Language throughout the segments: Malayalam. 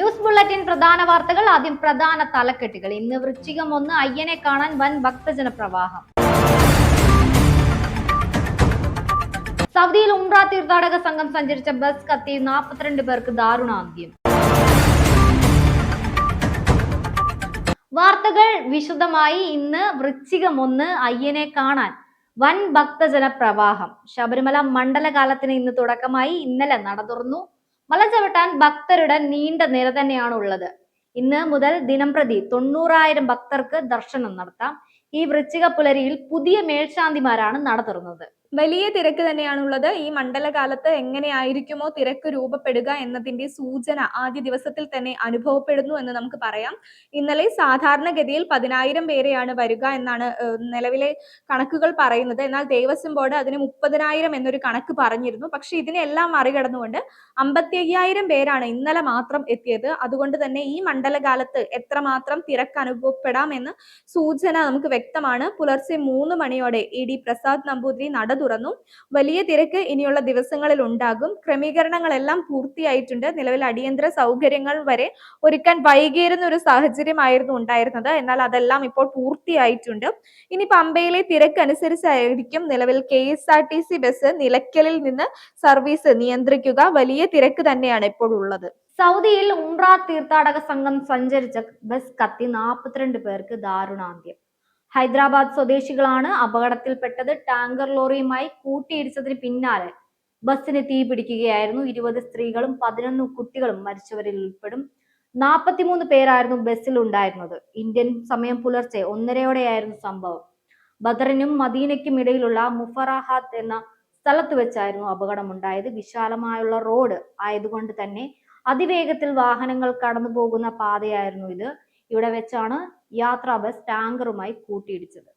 ന്യൂസ് ബുള്ളറ്റിൻ പ്രധാന വാർത്തകൾ. ആദ്യം പ്രധാന തലക്കെട്ടുകൾ. ഇന്ന് വൃശ്ചികം ഒന്ന് അയ്യനെ കാണാൻ വൻ ഭക്തജന പ്രവാഹം സൗദിയിൽ ഉംറ തീർത്ഥാടക സംഘം സഞ്ചരിച്ച ബസ് കത്തി നാൽപ്പത്തിരണ്ട് പേർക്ക് ദാരുണാന്ത്യം. വാർത്തകൾ വിശദമായി. ഇന്ന് വൃശ്ചികം ഒന്ന് അയ്യനെ കാണാൻ വൻ ഭക്തജന പ്രവാഹം ശബരിമല മണ്ഡലകാലത്തിന് ഇന്ന് തുടക്കമായി. ഇന്നലെ നട തുറന്നു. മല ചവിട്ടാൻ ഭക്തരുടെ നീണ്ട നിര തന്നെയാണ് ഉള്ളത് ഇന്ന് മുതൽ ദിനംപ്രതി തൊണ്ണൂറായിരം ഭക്തർക്ക് ദർശനം നടത്താം. ഈ വൃശ്ചിക പുലരിയിൽ പുതിയ മേൽശാന്തിമാരാണ് നട തുറന്നത്. വലിയ തിരക്ക് തന്നെയാണുള്ളത്. ഈ മണ്ഡലകാലത്ത് എങ്ങനെയായിരിക്കുമോ തിരക്ക് രൂപപ്പെടുക എന്നതിന്റെ സൂചന ആദ്യ ദിവസത്തിൽ തന്നെ അനുഭവപ്പെടുന്നു എന്ന് നമുക്ക് പറയാം. ഇന്നലെ സാധാരണഗതിയിൽ പതിനായിരം പേരെയാണ് വരിക എന്നാണ് നിലവിലെ കണക്കുകൾ പറയുന്നത്. എന്നാൽ ദേവസ്വം ബോർഡ് അതിന് മുപ്പതിനായിരം എന്നൊരു കണക്ക് പറഞ്ഞിരുന്നു. പക്ഷെ ഇതിനെല്ലാം മറികടന്നുകൊണ്ട് അമ്പത്തി അയ്യായിരം പേരാണ് ഇന്നലെ മാത്രം എത്തിയത്. അതുകൊണ്ട് തന്നെ ഈ മണ്ഡലകാലത്ത് എത്രമാത്രം തിരക്ക് അനുഭവപ്പെടാം എന്ന് സൂചന നമുക്ക് വ്യക്തമാണ്. പുലർച്ചെ മൂന്ന് മണിയോടെ ഇ ഡി പ്രസാദ് നമ്പൂതിരി നട തുറന്നു. വലിയ തിരക്ക് ഇനിയുള്ള ദിവസങ്ങളിൽ ഉണ്ടാകും. ക്രമീകരണങ്ങളെല്ലാം പൂർത്തിയായിട്ടുണ്ട്. നിലവിൽ അടിയന്തര സൗകര്യങ്ങൾ വരെ ഒരുക്കാൻ വൈകിയിരുന്ന ഒരു സാഹചര്യമായിരുന്നു ഉണ്ടായിരുന്നത്. എന്നാൽ അതെല്ലാം ഇപ്പോൾ പൂർത്തിയായിട്ടുണ്ട്. ഇനി പമ്പയിലെ തിരക്ക് അനുസരിച്ചായിരിക്കും നിലവിൽ K S R T C bus നിലയ്ക്കലിൽ നിന്ന് സർവീസ് നിയന്ത്രിക്കുക. വലിയ തിരക്ക് തന്നെയാണ് ഇപ്പോൾ ഉള്ളത്. സൗദിയിൽ ഉംറ തീർത്ഥാടക സംഘം സഞ്ചരിച്ച ബസ് കത്തി നാൽപ്പത്തിരണ്ട് പേർക്ക് ദാരുണാന്ത്യം. ഹൈദരാബാദ് സ്വദേശികളാണ് അപകടത്തിൽപ്പെട്ടത്. ടാങ്കർ ലോറിയുമായി കൂട്ടിയിടിച്ചതിന് പിന്നാലെ ബസ്സിന് തീ പിടിക്കുകയായിരുന്നു. ഇരുപത് സ്ത്രീകളും പതിനൊന്ന് കുട്ടികളും മരിച്ചവരിൽ ഉൾപ്പെടും. നാൽപ്പത്തിമൂന്ന് പേരായിരുന്നു ബസ്സിൽ ഉണ്ടായിരുന്നത് ഇന്ത്യൻ സമയം പുലർച്ചെ ഒന്നരയോടെയായിരുന്നു സംഭവം. ബദറിനും മദീനയ്ക്കും ഇടയിലുള്ള മുഫറാഹാത്ത് എന്ന സ്ഥലത്ത് വെച്ചായിരുന്നു അപകടമുണ്ടായത്. വിശാലമായുള്ള റോഡ് ആയതുകൊണ്ട് തന്നെ അതിവേഗത്തിൽ വാഹനങ്ങൾ കടന്നു പോകുന്ന പാതയായിരുന്നു ഇത്. ഇവിടെ വെച്ചാണ് യാത്രാ ബസ് ടാങ്കറുമായി കൂട്ടിയിടിച്ചത്.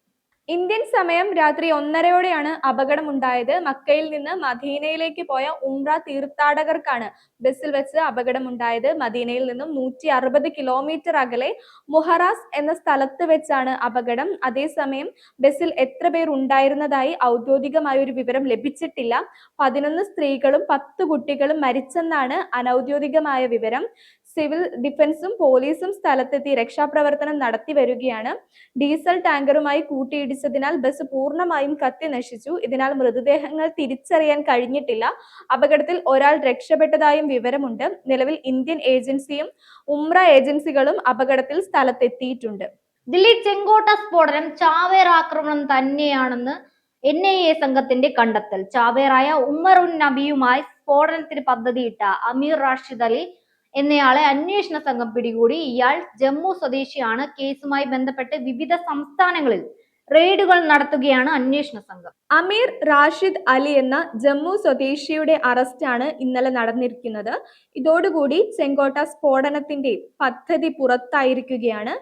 ഇന്ത്യൻ സമയം രാത്രി ഒന്നരയോടെയാണ് അപകടമുണ്ടായത്. മക്കയിൽ നിന്ന് മദീനയിലേക്ക് പോയ ഉംറ തീർത്ഥാടകർക്കാണ് ബസ്സിൽ വെച്ച് അപകടമുണ്ടായത്. മദീനയിൽ നിന്നും നൂറ്റി അറുപത് കിലോമീറ്റർ അകലെ മുഹറാസ് എന്ന സ്ഥലത്ത് വെച്ചാണ് അപകടം. അതേസമയം ബസ്സിൽ എത്ര പേർ ഉണ്ടായിരുന്നതായി ഔദ്യോഗികമായ ഒരു വിവരം ലഭിച്ചിട്ടില്ല. പതിനൊന്ന് സ്ത്രീകളും പത്ത് കുട്ടികളും മരിച്ചെന്നാണ് അനൌദ്യോഗികമായ വിവരം. സിവിൽ ഡിഫൻസും പോലീസും സ്ഥലത്തെത്തി രക്ഷാപ്രവർത്തനം നടത്തി വരികയാണ്. ഡീസൽ ടാങ്കറുമായി കൂട്ടിയിടിച്ചതിനാൽ ബസ് പൂർണമായും കത്തി നശിച്ചു. ഇതിനാൽ മൃതദേഹങ്ങൾ തിരിച്ചറിയാൻ കഴിഞ്ഞിട്ടില്ല. അപകടത്തിൽ ഒരാൾ രക്ഷപ്പെട്ടതായും വിവരമുണ്ട്. നിലവിൽ ഇന്ത്യൻ ഏജൻസിയും ഉംറ ഏജൻസികളും അപകടത്തിൽ സ്ഥലത്തെത്തിയിട്ടുണ്ട്. ദില്ലി ചെങ്കോട്ട സ്ഫോടനം ചാവേർ ആക്രമണം തന്നെയാണെന്ന് എൻ ഐ എ സംഘത്തിന്റെ കണ്ടെത്തൽ. ചാവേറായ ഉമ്മർ ഉൻ നബിയുമായി സ്ഫോടനത്തിന് പദ്ധതിയിട്ട അമീർ റാഷിദ് അലി എന്നയാളെ അന്വേഷണ സംഘം പിടികൂടി. ഇയാൾ ജമ്മു സ്വദേശിയാണ്. കേസുമായി ബന്ധപ്പെട്ട് വിവിധ സംസ്ഥാനങ്ങളിൽ റെയ്ഡുകൾ നടത്തുകയാണ് അന്വേഷണ സംഘം. അമീർ റാഷിദ് അലി എന്ന ജമ്മു സ്വദേശിയുടെ അറസ്റ്റാണ് ഇന്നലെ നടന്നിരിക്കുന്നത്. ഇതോടുകൂടി ചെങ്കോട്ട സ്ഫോടനത്തിന്റെ പദ്ധതി പുറത്തായിരിക്കുകയാണ്.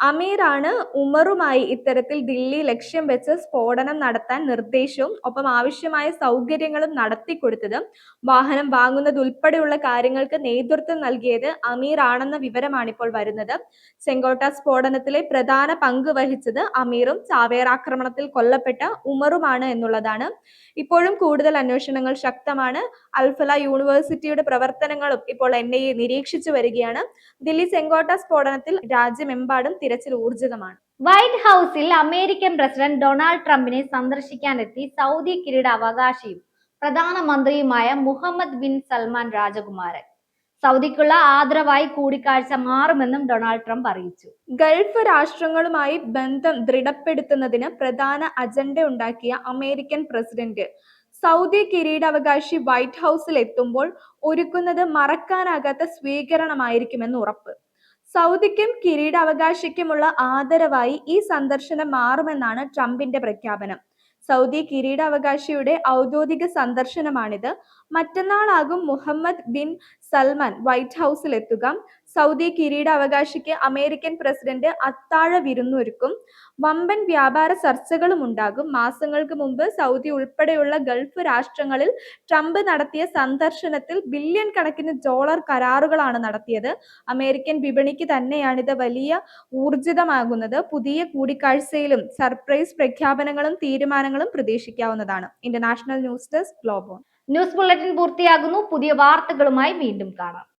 അമീറാണ് ഉമറുമായി ഇത്തരത്തിൽ ദില്ലി ലക്ഷ്യം വെച്ച് സ്ഫോടനം നടത്താൻ നിർദ്ദേശവും ഒപ്പം ആവശ്യമായ സൗകര്യങ്ങളും നടത്തി നടത്തിക്കൊടുത്തത് വാഹനം വാങ്ങുന്നത് ഉൾപ്പെടെയുള്ള കാര്യങ്ങൾക്ക് നേതൃത്വം നൽകിയത് അമീർ ആണെന്ന വിവരമാണ് ഇപ്പോൾ വരുന്നത്. ചെങ്കോട്ട സ്ഫോടനത്തിലെ പ്രധാന പങ്ക് വഹിച്ചത് അമീറും ചാവേർ ആക്രമണത്തിൽ കൊല്ലപ്പെട്ട ഉമറുമാണ് എന്നുള്ളതാണ്. ഇപ്പോഴും കൂടുതൽ അന്വേഷണങ്ങൾ ശക്തമാണ്. അൽഫല യൂണിവേഴ്സിറ്റിയുടെ പ്രവർത്തനങ്ങളും ഇപ്പോൾ എൻ ഐ എ നിരീക്ഷിച്ചു വരികയാണ്. ദില്ലി ചെങ്കോട്ട സ്ഫോടനത്തിൽ രാജ്യമെമ്പാടും തിരച്ചിൽ ഊർജിതമാണ്. വൈറ്റ് ഹൗസിൽ അമേരിക്കൻ പ്രസിഡന്റ് ഡൊണാൾഡ് ട്രംപിനെ സന്ദർശിക്കാനെത്തി സൗദി കിരീടാവകാശിയും പ്രധാനമന്ത്രിയുമായ മുഹമ്മദ് ബിൻ സൽമാൻ രാജകുമാരൻ. സൗദിക്കുള്ള ആദരവായി കൂടിക്കാഴ്ച മാറുമെന്നും ഡൊണാൾഡ് ട്രംപ് അറിയിച്ചു. ഗൾഫ് രാഷ്ട്രങ്ങളുമായി ബന്ധം ദൃഢപ്പെടുത്തുന്നതിന് പ്രധാന അജണ്ട ഉണ്ടാക്കിയ അമേരിക്കൻ പ്രസിഡന്റ് സൗദി കിരീടാവകാശി വൈറ്റ് ഹൗസിൽ എത്തുമ്പോൾ ഒരുക്കുന്നത് മറക്കാനാകാത്ത സ്വീകരണമായിരിക്കുമെന്ന് ഉറപ്പ്. സൗദിക്കും കിരീടാവകാശിക്കുമുള്ള ആദരവായി ഈ സന്ദർശനം മാറുമെന്നാണ് ട്രംപിന്റെ പ്രഖ്യാപനം. സൗദി കിരീടാവകാശിയുടെ ഔദ്യോഗിക സന്ദർശനമാണിത്. മറ്റന്നാളാകും മുഹമ്മദ് ബിൻ സൽമാൻ വൈറ്റ് ഹൗസിൽ എത്തുക. സൗദി കിരീടാവകാശിക്ക് അമേരിക്കൻ പ്രസിഡന്റ് അത്താഴ വിരുന്നൊരുക്കും. വമ്പൻ വ്യാപാര ചർച്ചകളും ഉണ്ടാകും. മാസങ്ങൾക്ക് മുമ്പ് സൗദി ഉൾപ്പെടെയുള്ള ഗൾഫ് രാഷ്ട്രങ്ങളിൽ ട്രംപ് നടത്തിയ സന്ദർശനത്തിൽ ബില്യൺ കണക്കിന് ഡോളർ കരാറുകളാണ് നടത്തിയത്. അമേരിക്കൻ വിപണിക്ക് തന്നെയാണിത് വലിയ ഊർജിതമാകുന്നത്. പുതിയ കൂടിക്കാഴ്ചയിലും സർപ്രൈസ് പ്രഖ്യാപനങ്ങളും തീരുമാനങ്ങളും പ്രതീക്ഷിക്കാവുന്നതാണ്. ഇന്റർനാഷണൽ ന്യൂസ് ഡെസ്ക് ഗ്ലോബോൺ ന്യൂസ് ബുള്ളറ്റിൻ പൂർത്തിയാകുന്നു. പുതിയ വാർത്തകളുമായി വീണ്ടും കാണാം.